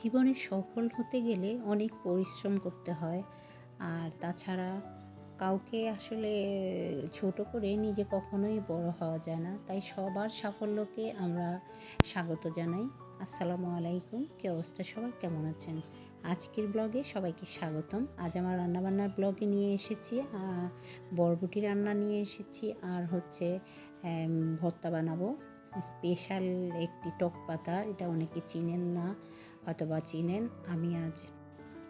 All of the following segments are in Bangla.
জীবনে সফল হতে গেলে অনেক পরিশ্রম করতে হয়। আর তাছাড়া কাউকে আসলে ছোট করে নিজে কখনোই বড় হওয়া যায় না। তাই সবার সাফল্যকে আমরা স্বাগত জানাই। আসসালামু আলাইকুম। কী অবস্থা সবার? কেমন আছেন? আজকের ব্লগে সবাইকে স্বাগতম। আজ আমার রান্নাবান্নার ব্লগে নিয়ে এসেছি বরবটি রান্না নিয়ে এসেছি, আর হচ্ছে ভর্তা বানাবো। স্পেশাল একটি টক পাতা, এটা অনেকে চিনেন না হয়তো বা চিনেন। আমি আজ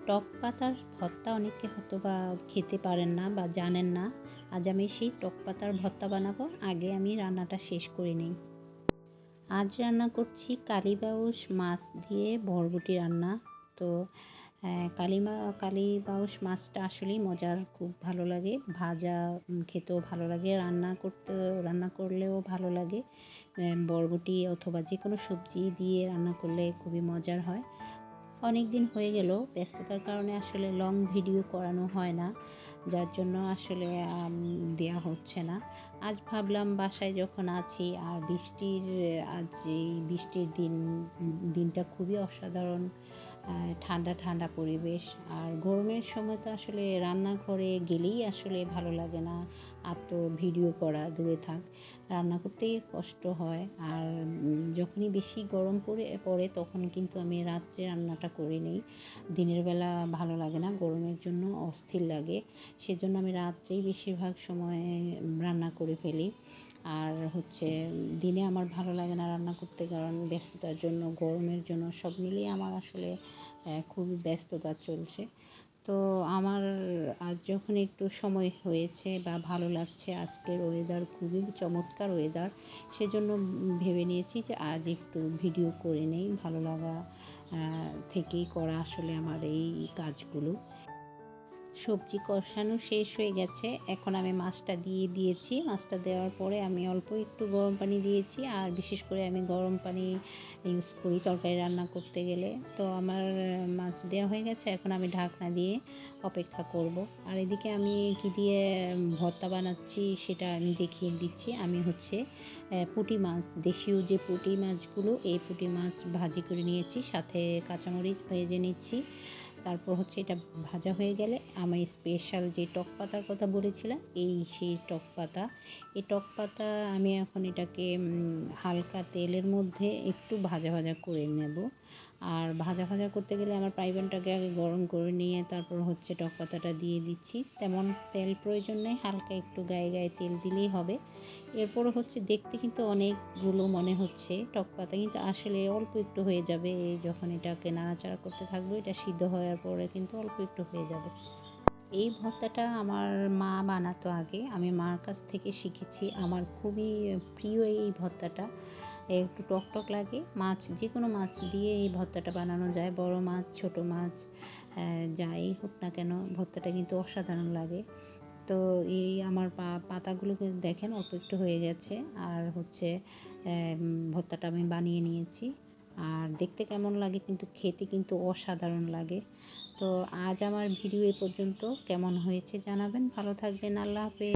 টক পাতার ভর্তা অনেকে হয়তো বা খেতে পারেন না বা জানেন না। আজ আমি সেই টক পাতার ভর্তা বানাবো, আগে আমি রান্নাটা শেষ করে নিই। আজ রান্না করছি কালীবাউস মাছ দিয়ে বরবটি রান্না। তো কালিমা কালী বাউস মাছটা আসলেই মজার, খুব ভালো লাগে। ভাজা খেতেও ভালো লাগে, রান্না করতে, রান্না করলেও ভালো লাগে। বরবটি অথবা যে কোনো সবজি দিয়ে রান্না করলে খুবই মজার হয়। অনেক দিন হয়ে গেল, ব্যস্ততার কারণে আসলে লং ভিডিও করানো হয় না, যার জন্য আসলে দেয়া হচ্ছে না। আজ ভাবলাম বাসায় যখন আছি, আর বৃষ্টির, আজ এই বৃষ্টির দিন, দিনটা খুবই অসাধারণ। ঠান্ডা ঠান্ডা পরিবেশ। আর গরমের সময় তো আসলে রান্নাঘরে গেলেই আসলে ভালো লাগে না। আর তো ভিডিও করা, দূরে থাক। রান্না করতেই কষ্ট হয়। আর যখনই বেশি গরম পড়ে পড়ে তখন কিন্তু আমি রাত্রে রান্নাটা করে নিই। দিনের বেলা ভালো লাগে না, গরমের জন্য অস্থির লাগে। সেজন্য আমি রাত্রেই বেশিরভাগ সময় রান্না করে ফেলি। আর হচ্ছে, দিনে আমার ভালো লাগে না রান্না করতে কারণ ব্যস্ততার জন্য, গরমের জন্য সব মিলিয়ে আমার আসলে খুবই ব্যস্ততা চলছে। তো আমার আজ যখন একটু সময় হয়েছে বা ভালো লাগছে, আজকের ওয়েদার খুবই চমৎকার ওয়েদার সেজন্য ভেবে নিয়েছি যে আজ একটু ভিডিও করে নেই। ভালো লাগা থেকেই করা আসলে আমার এই কাজগুলো। সবজি কষানো শেষ হয়ে গেছে। এখন আমি মাছটা দিয়ে দিয়েছি। মাছটা দেওয়ার পরে আমি অল্প একটু গরম পানি দিয়েছি। আর বিশেষ করে আমি গরম পানি ইউজ করি তরকারি রান্না করতে গেলে। তো আমার মাছ দেওয়া হয়ে গেছে। এখন আমি ঢাকনা দিয়ে অপেক্ষা করব। আর এদিকে আমি কি দিয়ে ভর্তা বানাচ্ছি সেটা আমি দেখিয়ে দিচ্ছি। আমি হচ্ছে পুঁটি মাছ, দেশীয় যে পুঁটি মাছগুলো, এই পুঁটি মাছ ভাজি করে নিয়েছি। সাথে কাঁচামরিচ ভেজে নিচ্ছি। তারপর হচ্ছে এটা ভাজা হয়ে গেলে আমি স্পেশাল যে টক পাতার কথা বলেছিলাম, এই সেই টক পাতা। এই টক পাতা আমি এখন এটাকে হালকা তেলের মধ্যে একটু ভাজা ভাজা করে নেব। আর ভাজা ভাজা করতে গেলে আমার পাইবানটাকে আগে গরম করে নিয়ে তারপর হচ্ছে টক পাতাটা দিয়ে দিচ্ছি। তেমন তেল প্রয়োজন নেই, হালকা একটু গায়ে গায়ে তেল দিলেই হবে। এরপর হচ্ছে দেখতে কিন্তু অনেকগুলো মনে হচ্ছে টক পাতা, কিন্তু আসলে অল্প একটু হয়ে যাবে। যখন এটাকে নাড়াচাড়া করতে থাকব, এটা সিদ্ধ হওয়ার পরে কিন্তু অল্প একটু হয়ে যাবে। এই ভর্তাটা আমার মা বানাতো আগে। আমি মার কাছ থেকে শিখেছি। আমার খুবই প্রিয় এই ভর্তাটা। একটু টক টক লাগে। মাছ যে কোনো মাছ দিয়ে এই ভর্তাটা বানানো যায়। বড় মাছ, ছোট মাছ যাই হোক না কেন, ভর্তাটা কিন্তু অসাধারণ লাগে। তো এই আমার পা পাতাগুলোকে দেখেন অল্প একটু হয়ে গেছে। আর হচ্ছে ভর্তাটা আমি বানিয়ে নিয়েছি। আর দেখতে কেমন লাগে কিন্তু খেতে কিন্তু অসাধারণ লাগে। তো আজ আমার ভিডিও এ পর্যন্ত। কেমন হয়েছে জানাবেন। ভালো থাকবেন। আল্লাহ হাফেজ।